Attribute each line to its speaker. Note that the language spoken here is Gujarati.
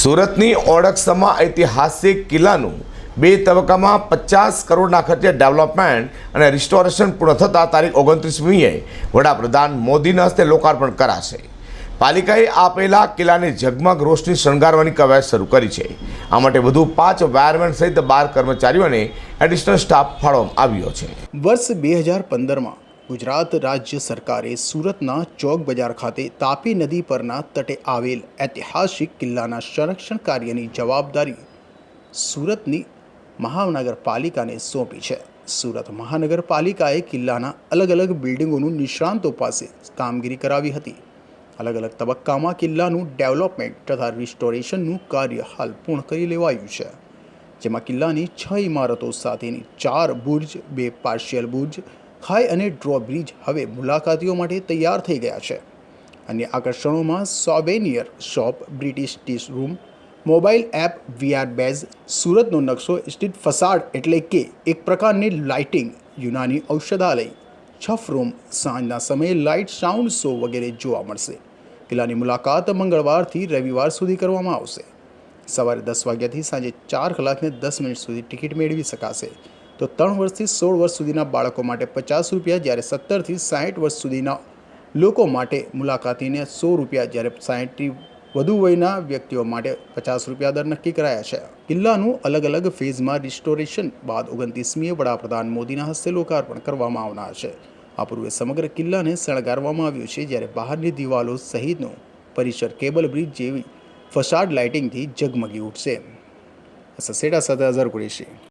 Speaker 1: સુરતની ઓળખસમા ઐતિહાસિક કિલ્લાનું બે તબક્કામાં પચાસ કરોડના ખર્ચે ડેવલપમેન્ટ અને રિસ્ટોરેશન પૂર્ણ થતાં તારીખ ઓગણત્રીસમીએ વડાપ્રધાન મોદીના હસ્તે લોકાર્પણ કરાશે. પાલિકાએ આપેલા કિલ્લાને ઝગમગ રોશની શણગારવાની કવાયત શરૂ કરી છે. આ માટે વધુ પાંચ વાયરમેન સહિત બાર કર્મચારીઓને એડિશનલ સ્ટાફ ફાળવવામાં આવ્યો છે.
Speaker 2: વર્ષ બે હજાર પંદરમાં ગુજરાત રાજ્ય સરકારે સુરતના ચોક બજાર ખાતે તાપી નદી પરના તટે આવેલ ઐતિહાસિક કિલ્લાના સંરક્ષણ કાર્યની જવાબદારી સુરતની મહાનગરપાલિકાને સોંપી છે. સુરત મહાનગરપાલિકાએ કિલ્લાના અલગ અલગ બિલ્ડિંગોનું નિષ્ણાંતો પાસે કામગીરી કરાવી હતી. અલગ અલગ તબક્કામાં કિલ્લાનું ડેવલપમેન્ટ તથા રિસ્ટોરેશનનું કાર્ય હાલ પૂર્ણ કરી લેવાયું છે. જેમાં કિલ્લાની છ ઇમારતો સાથેની ચાર બુર્જ, બે પાર્શિયલ બુર્જ ખાઈ અને ડ્રોબ્રિજ હવે મુલાકાતીઓ માટે તૈયાર થઈ ગયા છે. અન્ય આકર્ષણોમાં souvenir shop, British teas room mobile app VR base, સુરતનો નકશો સ્ટીટ ફસાડ એટલે કે એક પ્રકારની લાઇટિંગ, યુનાની ઔષધાલય, છફ રૂમ, સાંજના સમયે લાઇટ સાઉન્ડ શો વગેરે જોવા મળશે. કિલ્લાની મુલાકાત મંગળવારથી રવિવાર સુધી કરવામાં આવશે. સવારે દસ વાગ્યાથી સાંજે ચાર કલાકને દસ મિનિટ સુધી ટિકિટ મેળવી શકાશે. તો ત્રણ વર્ષથી સોળ વર્ષ સુધીના બાળકો માટે પચાસ રૂપિયા જ્યારે સત્તરથી સાઠ વર્ષ સુધીના લોકો માટે મુલાકાતીને સો રૂપિયા જ્યારે સાહીઠથી વધુ વયના વ્યક્તિઓ માટે પચાસ રૂપિયા દર નક્કી કરાયા છે. કિલ્લાનું અલગ અલગ ફેઝમાં રિસ્ટોરેશન બાદ ઓગણત્રીસમીએ વડાપ્રધાન મોદીના હસ્તે લોકાર્પણ કરવામાં આવનાર છે. આ પૂર્વે સમગ્ર કિલ્લાને શણગારવામાં આવ્યું છે જ્યારે બહારની દિવાલો સહિતનું પરિસર કેબલ બ્રિજ જેવી ફસાડ લાઇટિંગથી ઝગમગી ઉઠશે. સસેડા સાથે અઝર કુરેશી.